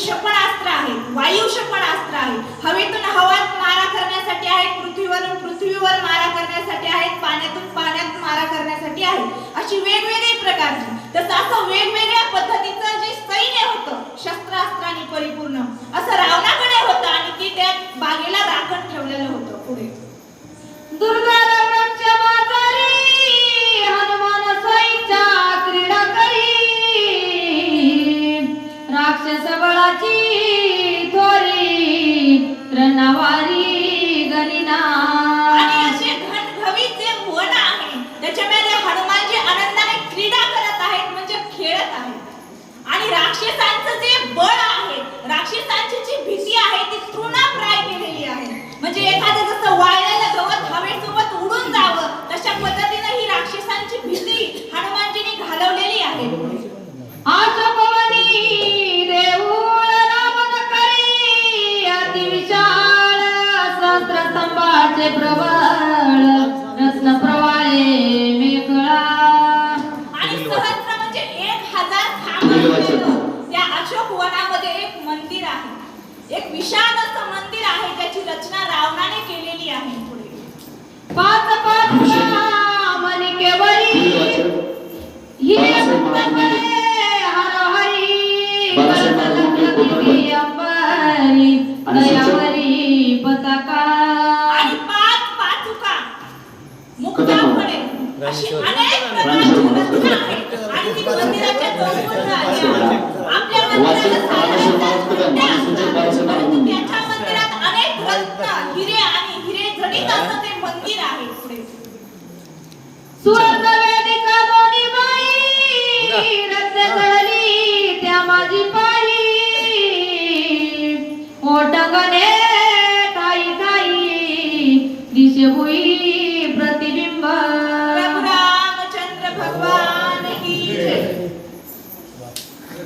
क्षेपणास्त्र आहेत वायू क्षेपणास्त्र आहे. हवेतून हवात मारा करण्यासाठी आहेत पृथ्वीवरून पृथ्वीवर मारा करण्यासाठी आहेत पाण्यातून पाण्यात मारा करण्यासाठी आहेत अशी वेगवेगळी प्रकारची तसं असं वेगवेगळ्या पद्धतीचं जे सैन्य होतं शस्त्रास्त्राने परिपूर्ण. असं आणि राक्षसांचं जे बळ आहे राक्षसांची जी भीती आहे ती तृणाप्राय केलेली आहे. म्हणजे एखादं जसं वाळलेलं गवत हवेसोबत उडून जावं तशा पद्धतीनं ही राक्षसांची भीती हनुमानजींनी घालवलेली आहे. आज पवनी विशाल असं मंदिर आहे त्याची रचना रावणाने केलेली आहे पुढे. पाच पाच मणिकेवरी हिरे मुक्तपणे हर हरी गणपती अंबरी दयावरी पताका. आणि पाच पाचुका मुक्ताफळे अशी अनेक प्रकारची रचना आहे आणि ती मंदिराच्या. आपल्या मंदिराला हिरे आणि हिरे जडित असं ते मंदिर आहे पुढे. सुवर्ग वेदिका दोन्ही बाई रत्न जळली त्या माझी पायी. ओटंगणे ठाई ठाई दिशे भुई प्रतिबिंब.